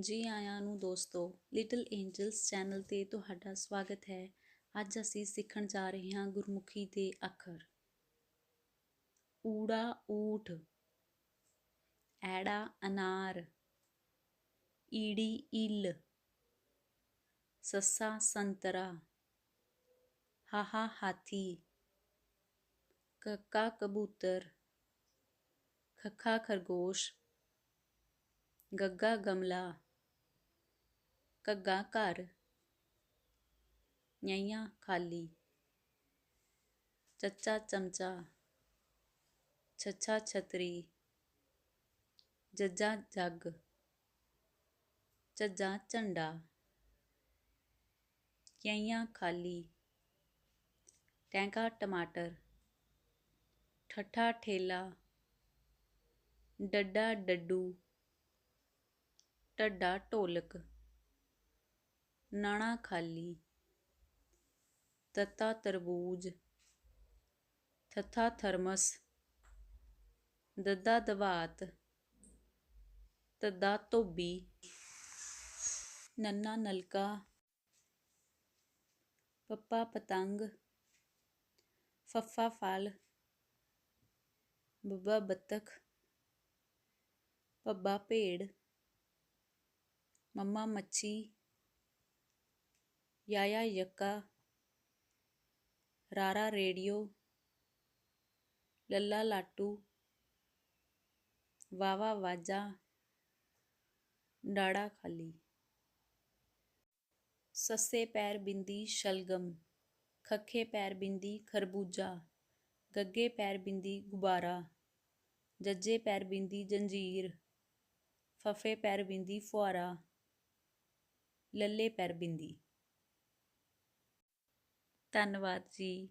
ਜੀ ਆਇਆਂ ਨੂੰ ਦੋਸਤੋ ਲਿਟਲ ਏਂਜਲਸ ਚੈਨਲ ਤੇ ਤੁਹਾਡਾ ਸਵਾਗਤ ਹੈ। ਅੱਜ ਅਸੀਂ ਸਿੱਖਣ ਜਾ ਰਹੇ ਹਾਂ ਗੁਰਮੁਖੀ ਦੇ ਅੱਖਰ। ਊੜਾ ਊਠ, ਐੜਾ ਅਨਾਰ, ਈੜੀ ਇੱਲ, ਸੱਸਾ ਸੰਤਰਾ, ਹਾਹਾ ਹਾਥੀ, ਕੱਕਾ ਕਬੂਤਰ, ਖੱਖਾ ਖਰਗੋਸ਼, ਗੱਗਾ ਗਮਲਾ ਘੱਗਾ ਘਰ nyaiਆ ਖਾਲੀ। ਚੱਚਾ ਚਮਚਾ, ਛੱਛਾ ਛਤਰੀ, ਜੱਜਾ ਜੱਗ ਝੱਝਾ ਝੰਡਾ। ਕਿਆਈਆਂ ਖਾਲੀ, ਟੈਂਕਾ ਟਮਾਟਰ, ਠੱਠਾ ਠੇਲਾ, ਡੱਡਾ ਡੱਡੂ, ਢੱਡਾ ਢੋਲਕ। ਨਾਣਾ ਖਾਲੀ, ਤੱਤਾ ਤਰਬੂਜ, ਥੱਥਾ ਥਰਮਸ, ਦੱਦਾ ਦਵਾਤ, ਤੱਦਾ ਧੋਬੀ, ਨੰਨਾ ਨਲਕਾ, ਪੱਪਾ ਪਤੰਗ, ਫੱਫਾ ਫਲ, ਬੱਬਾ ਬੱਤਖ ਪੱਬਾ ਭੇੜ ਮੰਮਾ ਮੱਛੀ ਯਾਇਆ ਯੱਕਾ, ਰਾਰਾ ਰੇਡੀਓ, ਲੱਲਾ ਲਾਟੂ ਵਾਵਾ ਵਾਜਾ ਡਾੜਾ ਖਾਲੀ। ਸੱਸੇ ਪੈਰ ਬਿੰਦੀ ਸ਼ਲਗਮ, ਖੱਖੇ ਪੈਰ ਬਿੰਦੀ ਖਰਬੂਜਾ, ਗੱਗੇ ਪੈਰ ਬਿੰਦੀ ਗੁਬਾਰਾ, ਜੱਜੇ ਪੈਰ ਬਿੰਦੀ ਜੰਜੀਰ, ਫਫੇ ਪੈਰ ਬਿੰਦੀ ਫੁਆਰਾ, ਲੱਲੇ ਪੈਰ ਬਿੰਦੀ। ਧੰਨਵਾਦ ਜੀ।